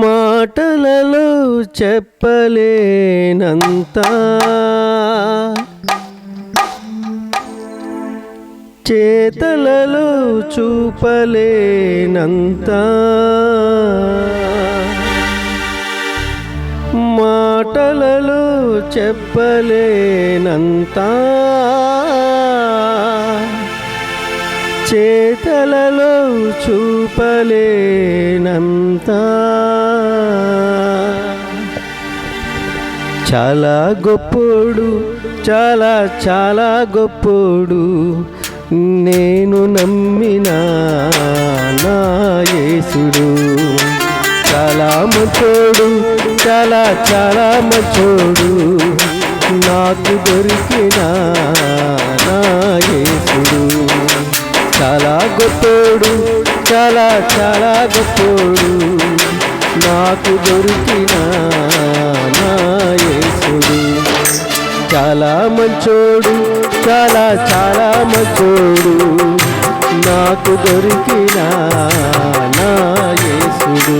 మాటలలో చెప్పలేనంత చేతలలో చూపలేనంత మాటలలో చెప్పలేనంతా చేతలలో చూపలేనంత. చాలా గొప్పోడు చాలా చాలా గొప్పోడు నేను నమ్మిన నా యేసుడు. చాలా మంచోడు చాలా చాలా మంచోడు నాకు దొరికిన నా యేసుడు. చాలా గొప్పోడు చాలా చాలా గొప్పోడు. నాకు దొరికిన నా యేసుడు. చాలా మంచోడు చాలా చాలా మంచోడు. నాకు దొరికిన నా యేసుడు.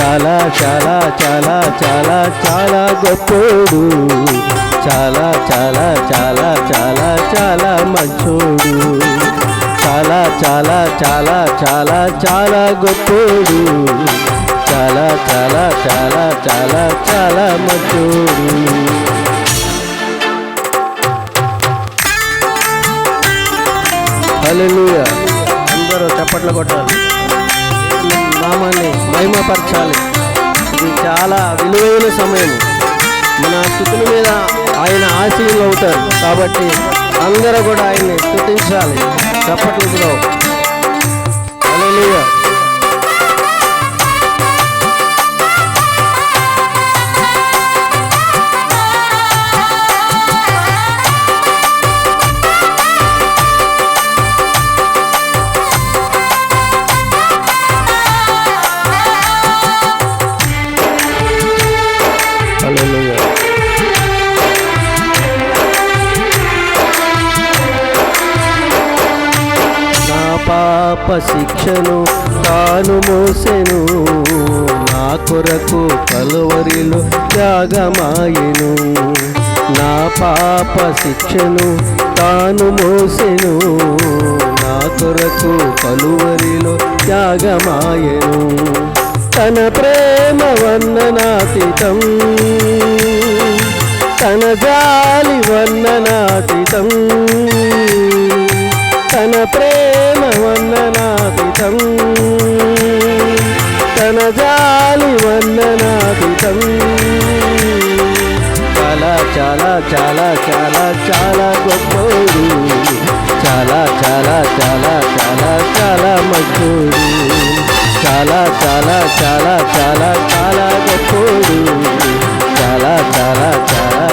చాలా చాలా చాలా చాలా చాలా గొప్పోడు. చాలా చాలా చాలా చాలా చాలా మంచోడు. చాలా చాలా చాలా చాలా చాలా గొప్పోడు. చాలా చాలా చాలా చాలా చాలా మంచోడు హల్లెలూయా. అందరూ చప్పట్లు కొట్టాలి. నామాన్ని మహిమపరచాలి. ఇది చాలా విలువైన సమయం. మన స్థితుల మీద ఆయన ఆశీలు అవుతారు. కాబట్టి అందరూ కూడా ఆయన్ని స్థుతించాలి. చప్పట్లతో పాప శిక్షను తాను మోసెను. నా కొరకు కలువరిలో త్యాగమాయెను. నా పాప శిక్షను తాను మోసెను. నా కొరకు కలువరిలో త్యాగమాయెను. తన ప్రేమ వందనాతీతం. తన జాలి వందనాతీతం. జాలి వర్ణనాతీతం చాలా చాలా చాలా చాలా చాలా గొప్పోడు చాలా చాలా చాలా చాలా చాలా మంచోడు చాలా చాలా చాలా చాలా చాలా గొప్పోడు చాలా చాలా చాలా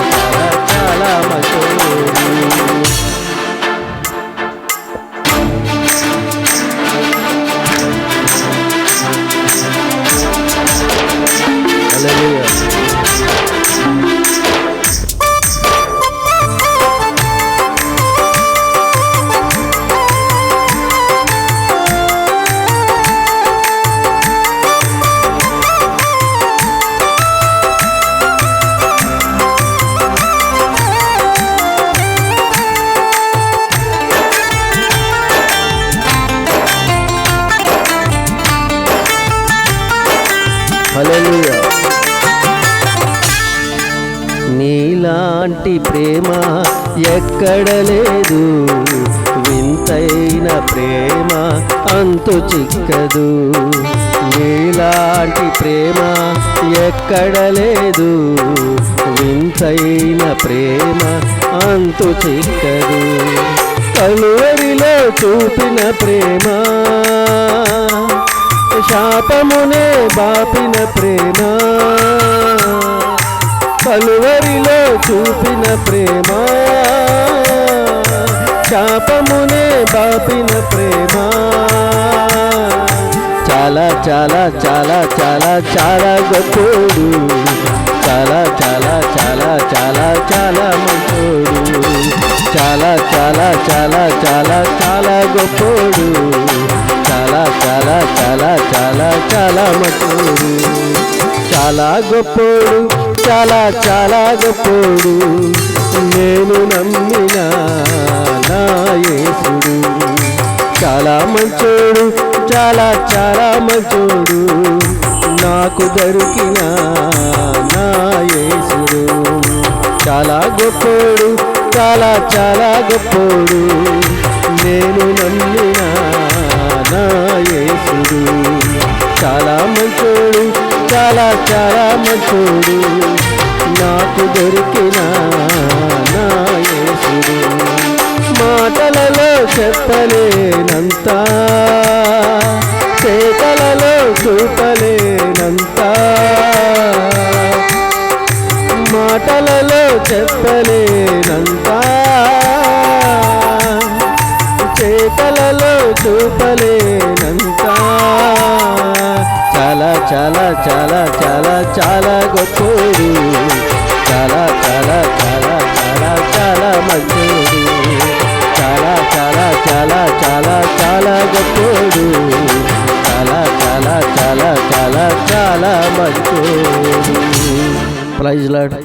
నీలాంటి ప్రేమ ఎక్కడ లేదు. వింతైన ప్రేమ అంతు చిక్కదు. నీలాంటి ప్రేమ ఎక్కడ లేదు. వింతైన ప్రేమ అంతు చిక్కదు. కలువరిలో చూపిన ప్రేమ శాపమునే బాపిన ప్రేమ. కలువరిలో చూపిన ప్రేమ. శాపమునే బాపిన ప్రేమ. చాలా చాలా చాలా చాలా చాలా గొప్పడు. చాలా చాలా చాలా చాలా చాలా మంచోడు. చాలా చాలా చాలా చాలా చాలా గొప్పడు. చాలా చాలా చాలా చాలా చాలా మటుడు చాలా గొప్పోడు చాలా చాలా గొప్పోడు. నేను నమ్మిన నాయసుడు చాలా మంచోడు చాలా చాలా మంచోడు. నాకు దొరికిన నాయసుడు చాలా గొప్పోడు చాలా చాలా గొప్పోడు. నేను నమ్మిన చాలా నాకు దొరికిన నాయసుడు మాటలలో చెప్పలేనంత చేతలలో చూపలేనంత. మాటలలో చెప్పలేనంత చేతలలో చూప చాలా చాలా చాలా చాలా చాలా గొప్పోడు చాలా చాలా చాలా చాలా చాలా మంచోడు చాలా చాలా చాలా చాలా చాలా గొప్పోడు చాలా చాలా చాలా చాలా చాలా మంచోడు ప్రైజ్ లాడ్